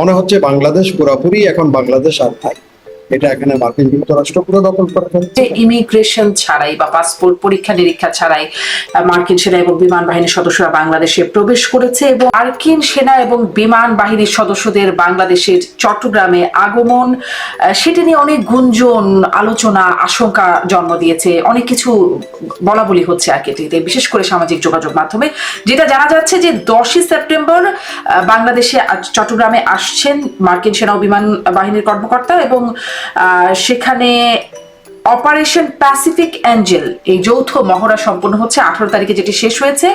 মনে হচ্ছে বাংলাদেশ পুরোপুরি এখন বাংলাদেশ আর নাই এটা এখানে মার্কিন যুক্তরাষ্ট্র পুরো দখল করে ফেলছে। ইমিগ্রেশন ছাড়াই বা পাসপোর্ট পরীক্ষা নিরীক্ষা ছাড়াই মার্কিন সেনা এবং বিমান বাহিনীর সদস্যরা বাংলাদেশে প্রবেশ করেছে এবং মার্কিন সেনা এবং বিমান বাহিনীর সদস্যদের বাংলাদেশের চট্টগ্রামে আগমন সেটি নিয়ে অনেক গুঞ্জন, আলোচনা, আশঙ্কা জন্ম দিয়েছে। অনেক কিছু বলা বলি হচ্ছে আর কি বিশেষ করে সামাজিক যোগাযোগ মাধ্যমে। যেটা জানা যাচ্ছে যে দশই সেপ্টেম্বর বাংলাদেশে চট্টগ্রামে আসছেন মার্কিন সেনা ও বিমান বাহিনীর কর্মকর্তা এবং সেখানে অপারেশন প্যাসিফিক অ্যাঞ্জেল এই যৌথ মহড়া সম্পন্ন হচ্ছে আঠারো তারিখে যেটি শেষ হয়েছে।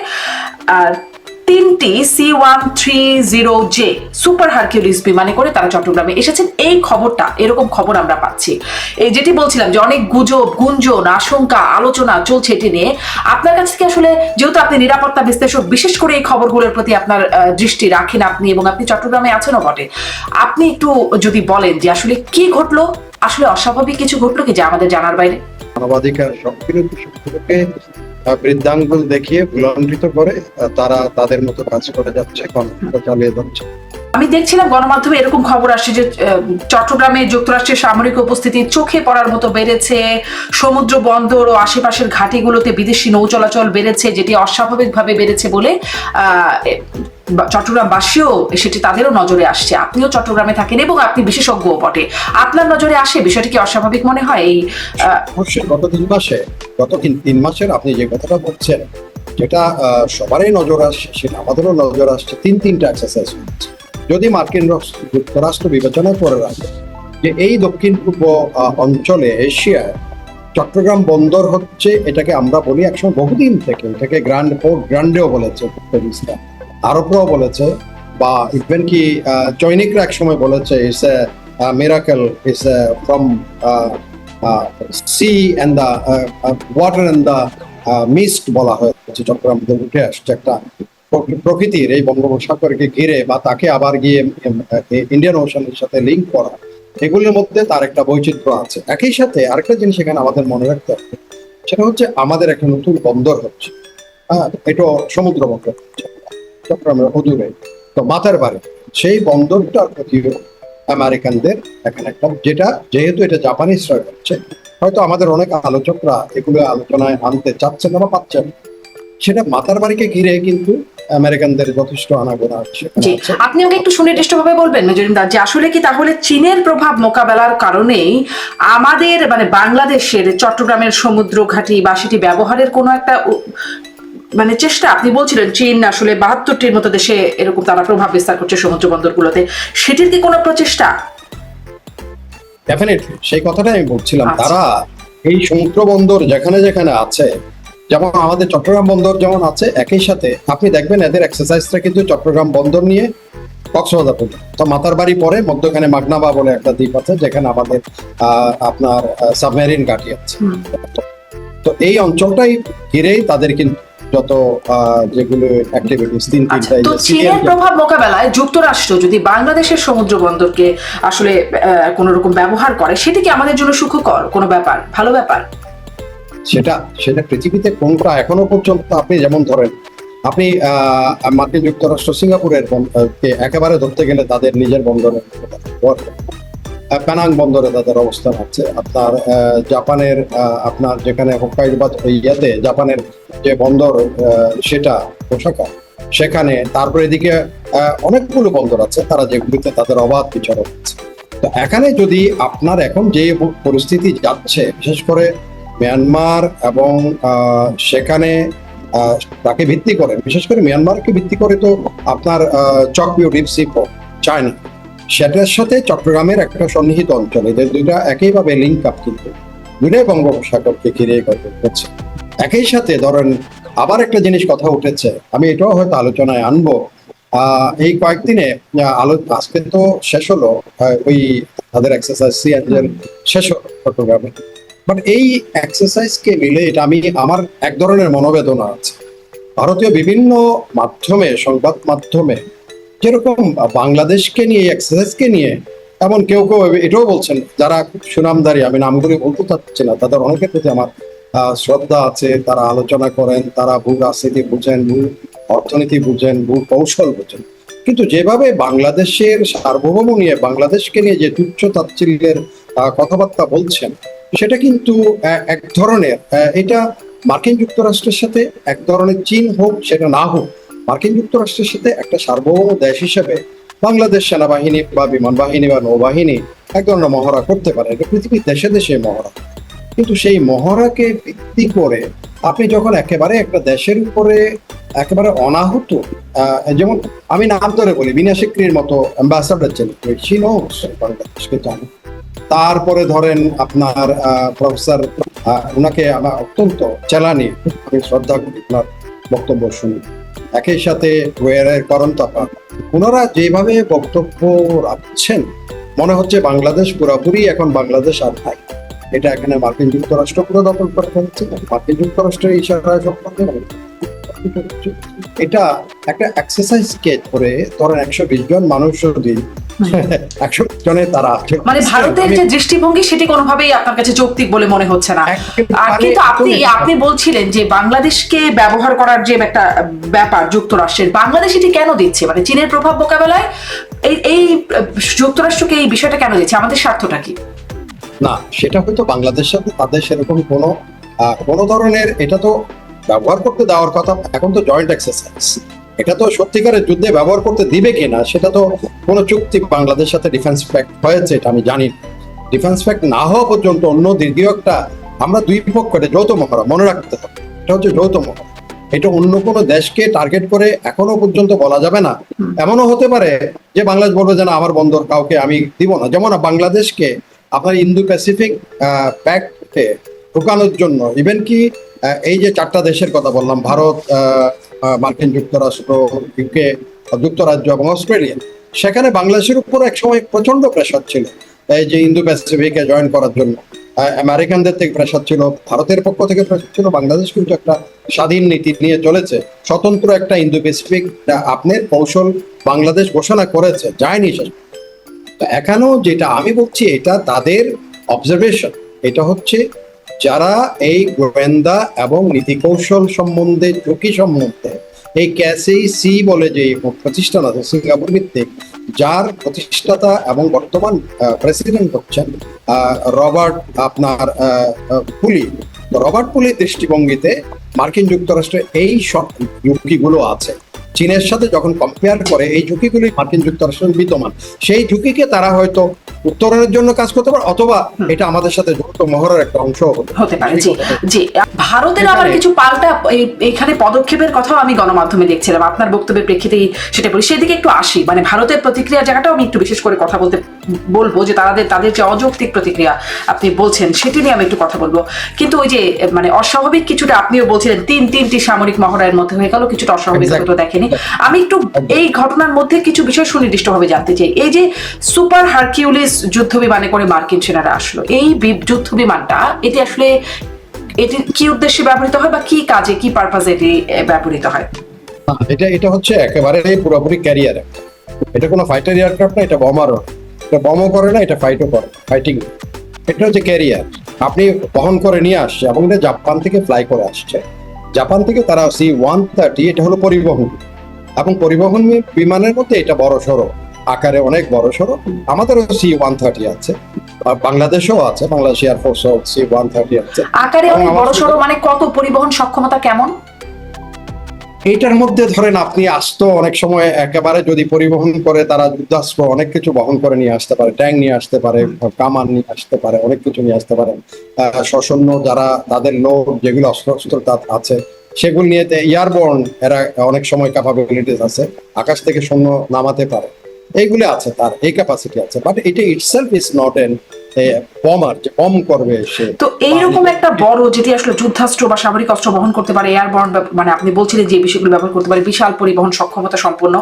তিনটি C one three zero J super Hercules বিমানে করে তারা চট্টগ্রামে এসেছেন। এই খবরটা, এরকম খবর আমরা পাচ্ছি। এই যেটি বলছিলাম যে অনেক গুজব, গুঞ্জন, আশঙ্কা, আলোচনা চলছে এটি নিয়ে। আপনার কাছে কি আসলে যেহেতু আপনি নিরাপত্তা বিশ্লেষক, বিশেষ করে এই খবরগুলোর প্রতি আপনার দৃষ্টি রাখেন আপনি এবং আপনি চট্টগ্রামে আছেনও বটে। আপনি একটু যদি বলেন যে আসলে কি ঘটলো? আসলে অস্বাভাবিক কিছু ঘটলো কি যে আমাদের জানার বাইরে? মানবাধিকার বৃদ্ধাঙ্গুল দেখিয়ে ভুলান্বিত করে তারা তাদের মতো কাজ করে যাচ্ছে কর্মকাণ্ড চালিয়ে যাচ্ছে। আমি দেখছিলাম গণমাধ্যমে এরকম খবর আসছে যে চট্টগ্রামে যুক্তরাষ্ট্রের সামরিক উপস্থিতি চোখে পড়ার মতো বেড়েছে, সমুদ্র বন্দর ও আশেপাশের ঘাটিগুলোতে বিদেশি নৌ চলাচল বেড়েছে, যেটি অস্বাভাবিকভাবে বেড়েছে বলে চট্টগ্রামবাসীও সেটি তাদেরও নজরে আসছে। আপনিও চট্টগ্রামে থাকেন এবং আপনি বিশেষজ্ঞ বটে। আপনার নজরে আসে? বিষয়টি কি অস্বাভাবিক মনে হয়? এই গত তিন মাসে, গত তিন মাসের আপনি যে কথাটা বলছেন, যেটা সবারই নজর আসছে সেটা আমাদেরও নজর আসছে, তিন, তিনটা এক্সারসাইজ হচ্ছে। যদি মার্কিন যুক্তরাষ্ট্র বিবেচনা করে রাখে যে এই দক্ষিণ পূর্ব অঞ্চলে এশিয়ায় চট্টগ্রাম বন্দর হচ্ছে, এটাকে আমরা বলি একসময় বহুদিন থেকে, এটাকে গ্র্যান্ড পোর্ট গ্র্যান্ডেও বলেছে উত্তর আরবরাও বলেছে, বা ইভেন কি চৈনিকরা একসময় বলেছে it's a miracle it's from sea and the water and the mist বলা হয়েছে। চট্টগ্রাম উঠে আসছে একটা প্রকৃতির এই বঙ্গোপসাগরকে ঘিরে বা তাকে আবার গিয়ে ইন্ডিয়ান ওশানের সাথে লিঙ্ক করা, এগুলোর মধ্যে তার একটা বৈচিত্র্য আছে একই সাথে আরেকটা জিনিস এখানে আমাদের মনে রাখতে হবে, সেটা হচ্ছে আমাদের একটা নতুন বন্দর হচ্ছে হ্যাঁ এটা সমুদ্র বন্দর চট্টগ্রামের অদূরে তো মাথার বাড়ি, সেই বন্দরটার প্রতিও আমেরিকানদের এখানে একটা, যেটা যেহেতু এটা জাপানিজরা করছে হয়তো আমাদের অনেক আলোচকরা এগুলো আলোচনায় আনতে চাচ্ছেন না বা পাচ্ছেন। সেটা মাতার বাড়িকে ঘিরে কিন্তু আমেরিকানদের যথেষ্ট আনাগোনা জি আছে আপনি আমাকে একটু সুনির্দিষ্টভাবে বলবেন মেজরিন্দা যে আসলে কি তাহলে চীনের প্রভাব মোকাবেলার কারণেই আমাদের মানে বাংলাদেশের চট্টগ্রামের সমুদ্র ঘাটি বা সেটি ব্যবহারের কোনো একটা মানে চেষ্টা? আপনি বলছিলেন চীন আসলে বাহাত্তরটির মতো দেশে এরকম তারা প্রভাব বিস্তার করছে সমুদ্র বন্দরগুলোতে সেটির কি কোনো প্রচেষ্টা? ডেফিনেটলি সেই কথাটাই আমি বলছিলাম। আচ্ছা। তারা এই সমুদ্র বন্দর যেখানে যেখানে আছে যেমন আমাদের চট্টগ্রাম বন্দর যেমন আছে একই সাথে আপনি দেখবেন এদের এক্সারসাইজটা কিন্তু চট্টগ্রাম বন্দর নিয়ে কক্সবাজার পর্যন্ত। তো মাতার বাড়ি পরে মধ্যখানে মাগনাবা বলে একটা দ্বীপ আছে যেখানে আমাদের আপনার সাবমেরিন ঘাঁটি আছে তো এই অঞ্চলটাই ঘিরেই তাদের কিন্তু যত আহ, যেগুলো অ্যাক্টিভিটিস তিন আচ্ছা তো চীনের প্রভাব মোকাবেলায় যুক্তরাষ্ট্র যদি বাংলাদেশের সমুদ্র বন্দরকে আসলে কোন রকম ব্যবহার করে সেটি কি আমাদের জন্য সুখকর কোনো ব্যাপার? ভালো ব্যাপার? সেটা সেটা পৃথিবীতে কোনটা এখনও পর্যন্ত আপনি যেমন ধরেন, আপনি মার্কিন যুক্তরাষ্ট্র, সিঙ্গাপুরের একেবারে ধরতে গেলে তাদের নিজের বন্দরে পেনাং বন্দরে তাদের অবস্থান আছে। আপনার জাপানের আপনার যেখানে হোক্কাইডো ইয়াতে জাপানের যে বন্দর সেটা ওসাকা সেখানে তারপরে এদিকে অনেকগুলো বন্দর আছে, তারা যেগুলিতে তাদের অবাধ বিচারক আছে। তো এখানে যদি আপনার এখন যে পরিস্থিতি যাচ্ছে, বিশেষ করে মিয়ানমার এবং সেখানে তাকে ভিত্তি করে, বিশেষ করে মিয়ানমারকে ভিত্তি করে তো আপনার চকপিও ডিপসি চায়না সেটার সাথে চট্টগ্রামের একটা সন্নিহিত অঞ্চল। এদের দুইটা একইভাবে লিঙ্ক আপ কিন্তু। দুটাই বঙ্গোপসাগরকে ঘিরে করছে একই সাথে ধরেন, আবার একটা জিনিস কথা উঠেছে। আমি এটাও হয়তো আলোচনায় আনব। এই কয়েকদিনে আলো আজকে তো শেষ হলো ওই তাদের এক্সারসাইজ সি শেষ হলো চট্টগ্রামে। বাট এই এক্সারসাইজকে মিলে এটা আমি, আমার এক ধরনের মনোবেদনা আছে। ভারতীয় বিভিন্ন মাধ্যমে, সংবাদ মাধ্যমে, যেরকম বাংলাদেশকে নিয়ে এক্সারসাইজকে নিয়ে, এমন কেউ কেউ এটাও বলছেন, যারা খুব সুনামধারী আমি নামগুলি বলতে চাচ্ছি না, তাদের অনেকের প্রতি আমার শ্রদ্ধা আছে, তারা আলোচনা করেন, তারা ভূ রাজনীতি বুঝেন, ভূ অর্থনীতি বুঝেন, ভূ কৌশল বুঝেন। কিন্তু যেভাবে বাংলাদেশের সার্বভৌম নিয়ে, বাংলাদেশকে নিয়ে যে তুচ্ছ তাচ্ছিল্যের কথাবার্তা বলছেন সেটা কিন্তু এক ধরনের এটা মার্কিন যুক্তরাষ্ট্রের সাথে এক ধরনের চীন হোক, সেটা না হোক, মার্কিন যুক্তরাষ্ট্রের সাথে একটা সার্বভৌম দেশ হিসেবে বাংলাদেশ সেনাবাহিনী বা বিমান বাহিনী বা নৌবাহিনী এক ধরনের মহড়া করতে পারে। এটা পৃথিবীর দেশে দেশে মহড়া। কিন্তু সেই মহড়াকে ভিত্তি করে আপনি যখন একেবারে একটা দেশের উপরে একেবারে অনাহুত যেমন আমি নাম ধরে বলি বিনা সিক্রির মতো অ্যাম্বাসাডার ছিলেন চীন বাংলাদেশকে জানি। তারপরে ধরেন আপনার প্রফেসর ওনাকে আমার অত্যন্ত চেলানি, আমি শ্রদ্ধা করি ওনার বক্তব্য শুনি। একই সাথে ওয়ারের করণ তাপা ওনারা যেভাবে বক্তব্য রাখছেন, মনে হচ্ছে বাংলাদেশ পুরোপুরি এখন বাংলাদেশ আর নাই। এটা এখানে মার্কিন যুক্তরাষ্ট্র পুরো দখল করে ফেলছে মার্কিন যুক্তরাষ্ট্রের ইশারায় সম্পর্কে এটা একটা এক্সারসাইজ স্কেচ করে ধরেন একশো বিশ জন মানুষ যদি একশো জনে তারা মানে ভারতের যে দৃষ্টিভঙ্গি সেটি কোনোভাবেই আপনার কাছে যৌক্তিক বলে মনে হচ্ছে না। আর কিন্তু আপনি আপনি বলছিলেন যে বাংলাদেশকে ব্যবহার করার যে একটা ব্যাপার যুক্তরাষ্ট্রের বাংলাদেশ এটি কেন দিচ্ছে? মানে চীনের প্রভাব মোকাবেলায় এই এই যুক্তরাষ্ট্রকে এই বিষয়টা কেন দিচ্ছে? আমাদের স্বার্থটা কি? না সেটা হয়তো বাংলাদেশের সাথে তাদের সেরকম কোনো কোনো ধরনের এটা তো ব্যবহার করতে দেওয়ার কথা, এখন তো জয়েন্ট এক্সারসাইজ এটা তো সত্যিকারের যুদ্ধে ব্যবহার করতে দিবে কিনা, সেটা তো কোনো চুক্তি বাংলাদেশের সাথে ডিফেন্স প্যাক্ট হয়েছে, এটা আমি জানি ডিফেন্স প্যাক্ট না হওয়া পর্যন্ত অন্য দীর্ঘ একটা, আমরা দুই পক্ষ এটা যৌথ মহড়া মনে রাখতে হবে। এটা হচ্ছে যৌথ মহড়া। এটা অন্য কোনো দেশকে টার্গেট করে এখনও পর্যন্ত বলা যাবে না। এমনও হতে পারে যে বাংলাদেশ বলবে যে না, আমার বন্দর কাউকে আমি দিব না। যেমন বাংলাদেশকে আপনার ইন্দো প্যাসিফিক প্যাক্টে ঢুকানোর জন্য ইভেন কি এই যে চারটা দেশের কথা বললাম, ভারত মার্কিন যুক্তরাষ্ট্র ইউকে যুক্তরাজ্য এবং অস্ট্রেলিয়া, সেখানে বাংলাদেশের উপর এক সময় প্রচণ্ড প্রেশার ছিল। এই যে ইন্দো প্যাসিফিকে জয়েন করার জন্য আমেরিকানদের থেকে প্রেশার ছিল, ভারতের পক্ষ থেকে প্রেশার ছিল, বাংলাদেশ কিন্তু একটা স্বাধীন নীতি নিয়ে চলেছে, স্বতন্ত্র একটা ইন্দো প্যাসিফিক আপনার কৌশল বাংলাদেশ ঘোষণা করেছে, যায়নি শেষ এখানেও যেটা আমি বলছি, এটা তাদের অবজারভেশন এটা হচ্ছে যারা এই গোয়েন্দা এবং নীতি কৌশল সম্বন্ধে ঝুঁকি সম্বন্ধে, এই ক্যাসেই সি বলে যে প্রতিষ্ঠান আছে সিঙ্গাপুর ভিত্তিক, যার প্রতিষ্ঠাতা এবং বর্তমান প্রেসিডেন্ট হচ্ছেন রবার্ট আপনার পুলি। রবার্ট পুলির দৃষ্টিভঙ্গিতে মার্কিন যুক্তরাষ্ট্রে এই সব ঝুঁকিগুলো আছে। চীনের সাথে যখন কম্পেয়ার করে এই ঝুঁকিগুলি মার্কিন যুক্তরাষ্ট্রের বিদ্যমান। সেই ঝুঁকিকে তারা হয়তো উত্তরণের জন্য কাজ করতে পারে অথবা এটা আমাদের সাথে যৌথ মহড়ার একটা অংশ হতে পারে। জি। ভারতের আবার কিছু পাল্টা এখানে পদক্ষেপের কথাও আমি গণমাধ্যমে দেখছিলাম আপনার বক্তব্যের প্রেক্ষিতেই সেটা বলি। সেদিকে একটু আসি মানে ভারতের প্রতিক্রিয়া জায়গাটাও আমি একটু বিশেষ করে কথা বলতে বলব যে তাদের তাদের যে অযৌক্তিক প্রতিক্রিয়া আপনি বলছেন সেটি নিয়ে আমি একটু কথা বলব। কিন্তু ওই যে মানে অস্বাভাবিক কিছুটা আপনিও বলছিলেন তিন তিনটি সামরিক মহড়ার মধ্যে হয়ে গেল কিছুটা অস্বাভাবিকতা Exactly. দেখেনি আমি একটু এই ঘটনার মধ্যে কিছু বিষয় সুনির্দিষ্টভাবে জানতে চাই। এই যে সুপার হারকিউলিস যুদ্ধ বিমানে করে মার্কিন সেনারা আসলো এই যুদ্ধ বিমানটা এটি আসলে এটি কি উদ্দেশ্যে ব্যবহৃত হয় বা কি কাজে কি পারপাজে এটি ব্যবহৃত হয়? এটা এটা হচ্ছে একেবারে পুরোপুরি ক্যারিয়ার। এটা কোনো ফাইটার এয়ারক্রাফট না এটা বমারও এটা বমও করে না এটা ফাইটও করে ফাইটিং এটা হচ্ছে ক্যারিয়ার। আপনি বহন করে নিয়ে আসছে এবং এটা জাপান থেকে ফ্লাই করে আসছে। জাপান থেকে তারা সি ওয়ান থার্টি এটা হলো পরিবহন। এবং পরিবহন বিমানের মধ্যে এটা বড় সড়ো আকারে অনেক বড় সড়ো আমাদেরও সি ওয়ান থার্টি আছে। বাংলাদেশেও আছে। বাংলাদেশ এয়ারফোর্সও সি ওয়ান থার্টি আছে। আকারে অনেক বড় সড়ো মানে কত পরিবহন সক্ষমতা কেমন? এইটার মধ্যে ধরেন আপনি আসতো অনেক সময় একেবারে যদি পরিবহন করে তারা যুদ্ধাস্ত্র অনেক কিছু বহন করে নিয়ে আসতে পারে। ট্যাঙ্ক নিয়ে আসতে পারে কামান নিয়ে আসতে পারে অনেক কিছু নিয়ে আসতে পারে। আহ, সশন্য যারা তাদের লোক যেগুলো অস্ত্র আছে সেগুলো নিয়ে এয়ারবর্ন এরা অনেক সময় ক্যাপাবিলিটিস আছে আকাশ থেকে শূন্য নামাতে পারে। এইগুলো আছে তার এই ক্যাপাসিটি আছে। বাট এটা itself is not an bomber যে বম করবে সে। তো এইরকম একটা বড় যেটি আসলে যুদ্ধাস্ত্র বা সামরিক অস্ত্র বহন করতে পারে এয়ারবর্ন মানে আপনি বলছিলেন যে বিষয়গুলো ব্যবহার করতে পারে বিশাল পরিবহন সক্ষমতা সম্পন্ন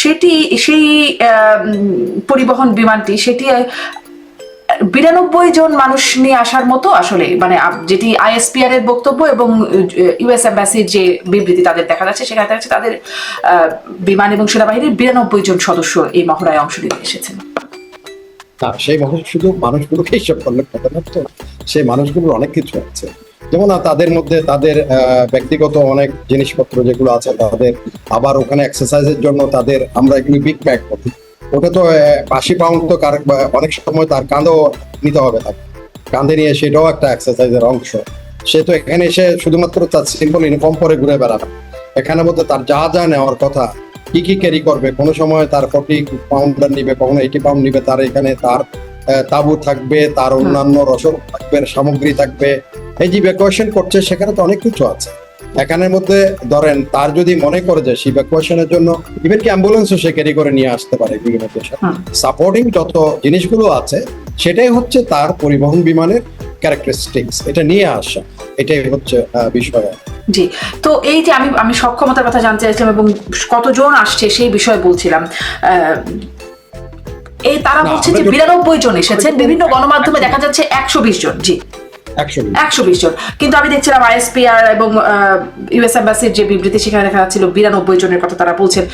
সেটি সেই পরিবহন বিমানটি সেটি বিরানব্বই জন মানুষ নিয়ে আসার মতো আসলে মানে যেটি আইএসপিআর এর বক্তব্য এবং ইউএস এম্বাসির যে বিবৃতি তাদের দেখা যাচ্ছে, সেখানে দেখা যাচ্ছে তাদের বিমান এবং সেনাবাহিনীর বিরানব্বই জন সদস্য এই মহড়ায় অংশ নিতে এসেছেন। সেই মানুষ শুধু মানুষগুলোকে হিসাব করলে হবে না তো, সেই মানুষগুলোর অনেক কিছু আছে। যেমন তাদের মধ্যে তাদের ব্যক্তিগত অনেক জিনিসপত্র যেগুলো আছে, তাদের আবার ওখানে এক্সারসাইজের জন্য তাদের আমরা এগুলি বিগ প্যাক করি ওটা তো আশি পাউন্ড তো অনেক সময় তার কাঁধেও নিতে হবে তাকে। কাঁধে নিয়ে সেটাও একটা এক্সারসাইজের অংশ। সে তো এখানে এসে শুধুমাত্র তার সিম্পল ইউনিফর্ম পরে ঘুরে বেড়াবে। এখানে মধ্যে তার যা যা নেওয়ার কথা কি কি ক্যারি করবে কোনো সময় তার ফর্টি পাউন্ডার নিবে কখনো এইটি পাউন্ড নিবে তার এখানে তার তাঁবু থাকবে তার অন্যান্য রসদ থাকবে সামগ্রী থাকবে। এই যে ভ্যাকুয়েশন করছে সেখানে তো অনেক কিছু আছে। এখানের মধ্যে ধরেন তার যদি মনে করে যে সেই ভ্যাকুয়েশনের জন্য ইভেন কি অ্যাম্বুলেন্সও সে ক্যারি করে নিয়ে আসতে পারে বিভিন্ন দেশে। সাপোর্টিং যত জিনিসগুলো আছে সেটাই হচ্ছে তার পরিবহন বিমানের ক্যারেক্টারিস্টিক্স এটা নিয়ে আসা এটাই হচ্ছে বিষয়। জি। তো এই যে আমি আমি সক্ষমতার কথা জানতে চাইছিলাম এবং কতজন আসছে সেই বিষয়ে বলছিলাম এই তারা বলছে যে বিরানব্বই জন এসেছেন বিভিন্ন গণমাধ্যমে দেখা যাচ্ছে একশো বিশ জন। জি। একশো বিশ জন। কিন্তু আমি দেখছিলাম আইএসপিআর এবং ইউএস এম্বাসির যে বিবৃতি সেখানে দেখা যাচ্ছিল বিরানব্বই জনের কথা তারা বলছেন।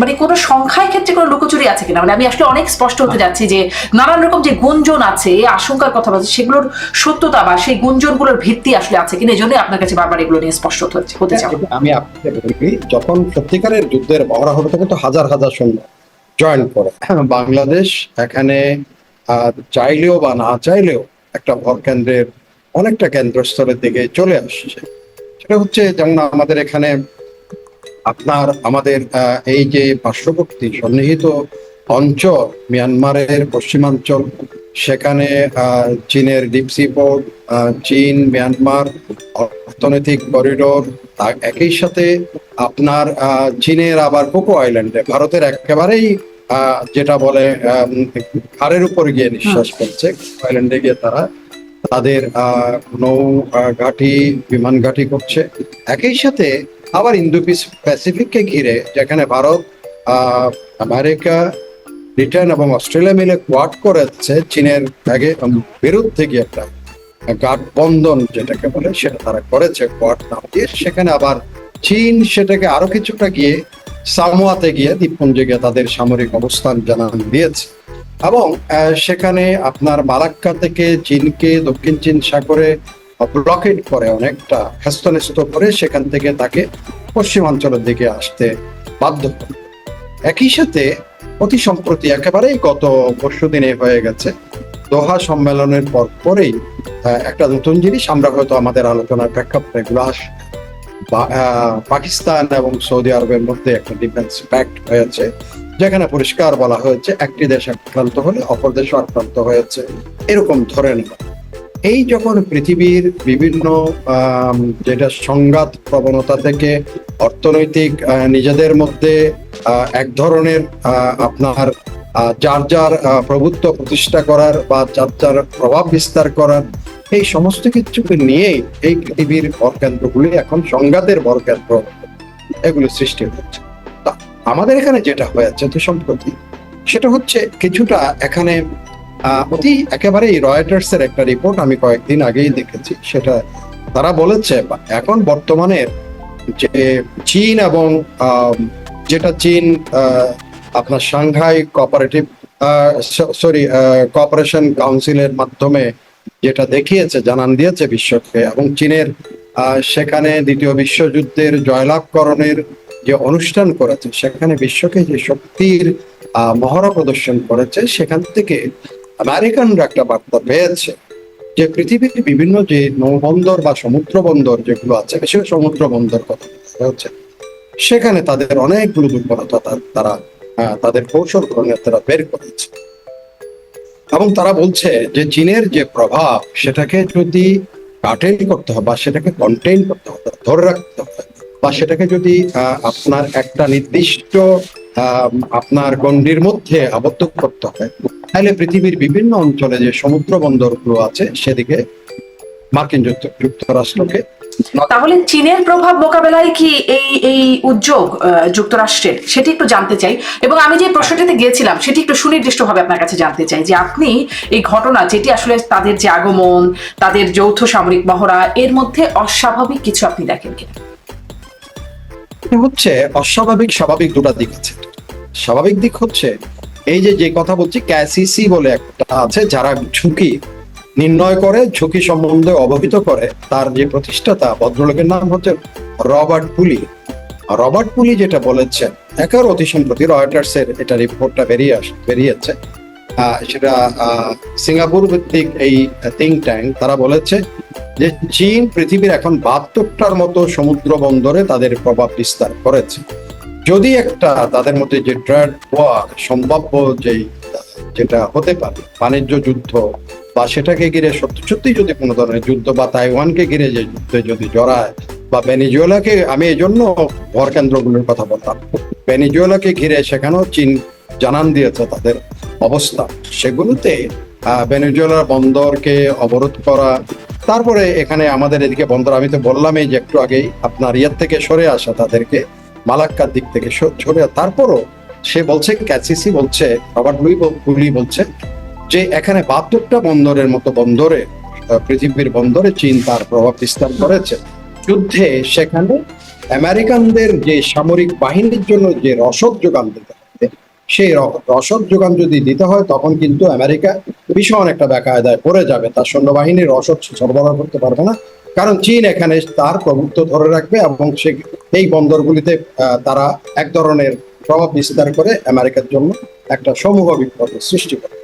মানে কোনো সংখ্যায় ক্ষেত্রে কোনো লুকোচুরি আছে কিনা? মানে আমি আসলে অনেক স্পষ্ট হতে যাচ্ছি যে নানান রকম যে গুঞ্জন আছে আশঙ্কার কথা বলছে সেগুলোর সত্যতা বা সেই গুঞ্জনগুলোর ভিত্তি আসলে আছে কিনা এই জন্যই আপনার কাছে বারবার এগুলো নিয়ে স্পষ্ট হতে হতে চাও আমি আপনাকে বলি যখন সত্যিকারের যুদ্ধের হবে তখন তো হাজার হাজার সৈন্য জয়েন করে। বাংলাদেশ এখানে চাইলেও বা না চাইলেও একটা ভর কেন্দ্রের অনেকটা কেন্দ্রস্থলের দিকে চলে আসছে। সেটা হচ্ছে যেমন আমাদের এখানে আপনার আমাদের এই যে পার্শ্ববর্তী সন্নিহিত অঞ্চল, মিয়ানমারের পশ্চিমাঞ্চল, সেখানে চীনের ডিপসি পোর্ট চীন, মিয়ানমার অর্থনৈতিক করিডোর একই সাথে আপনার চীনের আবার কোকো আইল্যান্ডে, ভারতের একেবারেই যেটা বলে ঘাড়ের উপর গিয়ে নিঃশ্বাস ফেলছে আইল্যান্ডে গিয়ে তারা তাদের নৌ ঘাঁটি, বিমান ঘাঁটি করছে। একই সাথে আবার ইন্দো প্যাসিফিককে ঘিরে যেখানে ভারত আমেরিকা, ব্রিটেন এবং অস্ট্রেলিয়া মিলে কোয়াড করেছে চীনের আগে বিরুদ্ধে গিয়ে একটা গাঠ বন্ধন যেটাকে বলে সেটা তারা করেছে কোয়াড নাম দিয়ে। সেখানে আবার চীন সেটাকে আরও কিছুটা গিয়ে সামোয়াতে গিয়ে দ্বীপপুঞ্জে গিয়ে তাদের সামরিক অবস্থান জানান দিয়েছে। এবং সেখানে আপনার মালাক্কা থেকে চীনকে দক্ষিণ চীন সাগরে ব্লকেট করে অনেকটা হ্যস্তন্যস্ত করে সেখান থেকে তাকে পশ্চিমাঞ্চলের দিকে আসতে বাধ্য একই সাথে, অতি সম্প্রতি একেবারেই গত পরশু দিনে হয়ে গেছে, দোহা সম্মেলনের পর পরেই একটা নতুন জিনিস আমরা হয়তো আমাদের আলোচনার প্রেক্ষাপটে এগুলো পাকিস্তান এবং সৌদি আরবের মধ্যে একটা ডিফেন্স প্যাক্ট হয়েছে। যেখানে পরিষ্কার বলা হয়েছে, একটি দেশ আক্রান্ত হলে অপর দেশও আক্রান্ত হয়েছে। এরকম ধরে নেওয়া এই যখন পৃথিবীর বিভিন্ন যেটা সংঘাত প্রবণতা থেকে অর্থনৈতিক নিজেদের মধ্যে এক ধরনের আপনার যার যার প্রভুত্ব প্রতিষ্ঠা করার বা যার যার প্রভাব বিস্তার করার, এই সমস্ত কিছুকে নিয়েই এই পৃথিবীর বরকেন্দ্রগুলি এখন সংঘাতের বরকেন্দ্র এগুলো সৃষ্টি হচ্ছে। আমাদের এখানে যেটা হয়েছে তো সম্প্রতি সেটা হচ্ছে কিছুটা এখানে অতি একেবারেই রয়টার্স এর একটা রিপোর্ট আমি কয়েকদিন আগেই দেখেছি। সেটা তারা বলেছে এখন বর্তমানে যে চীন এবং যেটা চীন আপনার সাংঘাই কোঅপারেটিভ সরি কোঅপারেশন কাউন্সিলের মাধ্যমে যেটা দেখিয়েছে, জানান দিয়েছে বিশ্বকে এবং চীনের সেখানে দ্বিতীয় বিশ্বযুদ্ধের জয়লাভকরণের যে অনুষ্ঠান করেছে, সেখানে বিশ্বকে যে শক্তির মহড়া প্রদর্শন করেছে, সেখান থেকে আমেরিকানরা একটা বার্তা পেয়েছে যে পৃথিবীর বিভিন্ন যে নৌবন্দর বা সমুদ্র বন্দর যেগুলো আছে বেশি সমুদ্র বন্দর কথা হচ্ছে, সেখানে তাদের অনেকগুলো দুর্বলতা তারা তাদের কৌশল গ্রহণের তারা বের করেছে। এবং তারা বলছে যে চীনের যে প্রভাব, সেটাকে যদি কাটেন করতে হবে বা সেটাকে কন্টেইন করতে হবে ধরে রাখতে হবে বা সেটাকে যদি আপনার একটা নির্দিষ্ট আপনার গণ্ডির মধ্যে আবদ্ধ করতে হয়, তাহলে পৃথিবীর বিভিন্ন অঞ্চলে যে সমুদ্র বন্দরগুলো আছে সেদিকে মার্কিন যুক্তরাষ্ট্রকে তাহলে চীনের প্রভাব মোকাবেলায় কি এই এই উদ্যোগ যুক্তরাষ্ট্রের, সেটি একটু জানতে চাই। এবং আমি যে প্রশ্নটিতে গিয়েছিলাম, সেটি একটু সুনির্দিষ্টভাবে আপনার কাছে জানতে চাই যে আপনি এই ঘটনা, যেটি আসলে তাদের যে আগমন, তাদের যৌথ সামরিক মহড়া, এর মধ্যে অস্বাভাবিক কিছু আপনি দেখেন কিনা? হচ্ছে অস্বাভাবিক, স্বাভাবিক দুটা দিক আছে। স্বাভাবিক দিক হচ্ছে, এই যে যে কথা বলছি, ক্যাসিসি বলে একটা আছে, যারা ঝুঁকি নির্ণয় করে, ঝুঁকি সম্বন্ধে অবহিত করে, তার যে প্রতিষ্ঠাতা, ভদ্রলোকের নাম হচ্ছে রবার্ট পুলি। রবার্ট পুলি যেটা বলেছেন, একের অতি সম্প্রতি রয়টার্স এর এটা রিপোর্টটা বেরিয়ে আস, বেরিয়েছে। সেটা সিঙ্গাপুর ভিত্তিক এই থিঙ্ক ট্যাঙ্ক তারা বলেছে যে চীন পৃথিবীর এখন বাহাত্তরটার মতো সমুদ্র বন্দরে তাদের প্রভাব বিস্তার করেছে। যদি একটা তাদের মধ্যে যে ট্রেড ওয়ার সম্ভাব্য যে যেটা হতে পারে, বাণিজ্য যুদ্ধ, বা সেটাকে ঘিরে সত্যি সত্যি যদি কোনো ধরনের যুদ্ধ, বা তাইওয়ানকে ঘিরে যে যুদ্ধে যদি জড়ায়, বা ভেনিজুয়েলাকে, আমি এই জন্য ভর কেন্দ্রগুলোর কথা বলতাম ভেনিজুয়েলাকে ঘিরে সেখানেও চীন জানান দিয়েছে তাদের অবস্থা। সেগুলোতে ভেনিজুয়েলার বন্দরকে অবরোধ করা, তারপরে এখানে আমাদের এদিকে বন্দর, আমি তো বললামই যে একটু আগেই আপনার ইয়ার থেকে সরে আসা, তাদেরকে মালাক্কার দিক থেকে সরে তারপরও সে বলছে, ক্যাসিসি বলছে, রবার্ট লুই পুলি বলছে যে এখানে বাহাত্তরটা বন্দরের মতো বন্দরে পৃথিবীর বন্দরে চীন তার প্রভাব বিস্তার করেছে। যুদ্ধে সেখানে আমেরিকানদের যে সামরিক বাহিনীর জন্য যে রসদ যোগান দিতে সেই রসদ যোগান যদি দিতে হয়, তখন কিন্তু আমেরিকা ভীষণ একটা বেকায়দায় পড়ে যাবে। তার সৈন্যবাহিনীর রসদ সরবরাহ করতে পারবে না। কারণ চীন এখানে তার প্রভুত্ব ধরে রাখবে এবং সে এই বন্দরগুলিতে তারা এক ধরনের প্রভাব বিস্তার করে আমেরিকার জন্য একটা সমূহ বিপদের সৃষ্টি করে।